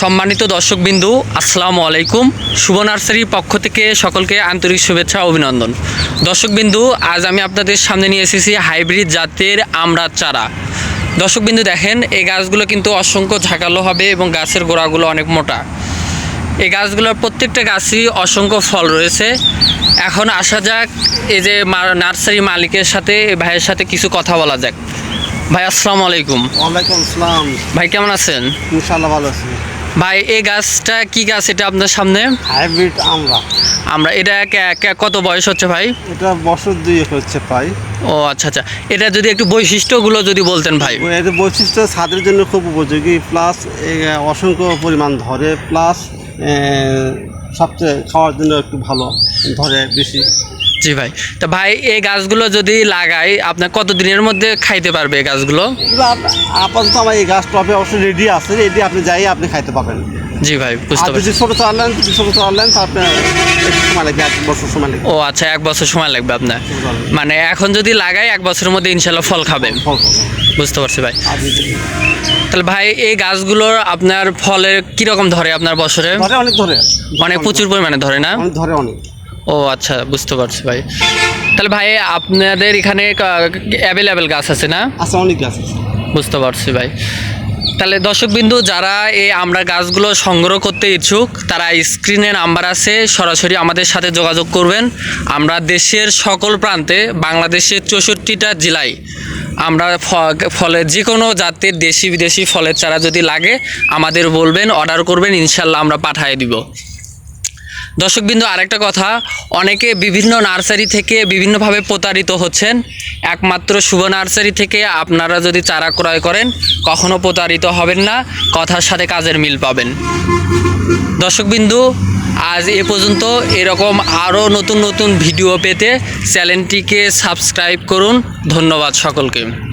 সম্মানিত দর্শকবিন্দু, আসসালামু আলাইকুম। শুভ নার্সারির পক্ষ থেকে সকলকে আন্তরিক শুভেচ্ছা অভিনন্দন। দর্শকবিন্দু, আজ আমি আপনাদের সামনে নিয়ে এসেছি হাইব্রিড জাতের আমড়ার চারা। দর্শকবিন্দু, দেখেন, এই গাছগুলো কিন্তু অসংখ্য ঝাঁকালো হবে এবং গাছের গোড়াগুলো অনেক মোটা। এই গাছগুলোর প্রত্যেকটা গাছই অসংখ্য ফল রয়েছে। এখন আসা যাক, এই যে নার্সারি মালিকের সাথে ভাইয়ের সাথে কিছু কথা বলা যাক। ভাই আসসালামু আলাইকুম। ওয়ালাইকুম আসসালাম। ভাই কেমন আছেন? ইনশাআল্লাহ ভালো আছি। ভাই এই গাছটা কি গাছ এটা আপনার সামনে? হাইব্রিড আমরা আমরা এটা কত বয়স হচ্ছে ভাই? এটা বছর দুই হচ্ছে প্রায়। ও আচ্ছা আচ্ছা। এটা যদি একটু বৈশিষ্ট্যগুলো যদি বলতেন ভাই। এর বৈশিষ্ট্য ছাদের জন্য খুব উপযোগী। প্লাস অসংখ্য পরিমাণ ধরে। প্লাস সবচেয়ে খাওয়ার জন্য একটু ভালো ধরে বেশি। জি ভাই। তা ভাই এই গাছগুলো যদি লাগাই আপনার কত দিনের মধ্যে খাইতে পারবে এই গাছগুলো? আপাতত আমার এই গাছ টপে অবশ্যই রেডি আছে রেডি আপনি যাই আপনি খাইতে পাবেন জি ভাই বুঝতে পারছি। ছোটো চালান ছোটো চালান তা আপনার একটু সময় লাগবে এক বছর সময় লাগবে। ও আচ্ছা এক বছর সময় লাগবে আপনার। মানে এখন যদি লাগাই এক বছরের মধ্যে ইনশাল্লাহ ফল খাবে ফল। বুঝতে পারছি ভাই। তাহলে ভাই এই গাছগুলোর আপনার ফলের কীরকম ধরে আপনার বছরে? অনেক ধরে। অনেক প্রচুর পরিমাণে ধরে না? ধরে অনেক। ও আচ্ছা বুঝতে পারছি ভাই। তাহলে ভাই আপনাদের এখানে অ্যাভেলেবেল গাছ আছে না? আছে অনেক গাছ আছে। বুঝতে পারছি ভাই। তাহলে দর্শকবিন্দু যারা এই আমরা গাছগুলো সংগ্রহ করতে ইচ্ছুক তারা স্ক্রিনে নাম্বার আছে সরাসরি আমাদের সাথে যোগাযোগ করবেন। আমরা দেশের সকল প্রান্তে বাংলাদেশের চৌষট্টিটা জেলায় আমরা ফলে যে কোনো জাতের দেশি বিদেশি ফলের চারা যদি লাগে, আমাদের বলবেন অর্ডার করবেন, ইনশাল্লাহ আমরা পাঠিয়ে দিব। দর্শকবিন্দু, আরেকটা কথা, অনেকে বিভিন্ন নার্সারি থেকে বিভিন্নভাবে প্রতারিত হচ্ছেন। একমাত্র শুভ নার্সারি থেকে আপনারা যদি চারা ক্রয় করেন, কখনো প্রতারিত হবেন না, কথার সাথে কাজের মিল পাবেন। দর্শকবিন্দু, আজ এ পর্যন্ত এরকম আরও নতুন নতুন ভিডিও পেতে চ্যানেলটিকে সাবস্ক্রাইব করুন। ধন্যবাদ সকলকে।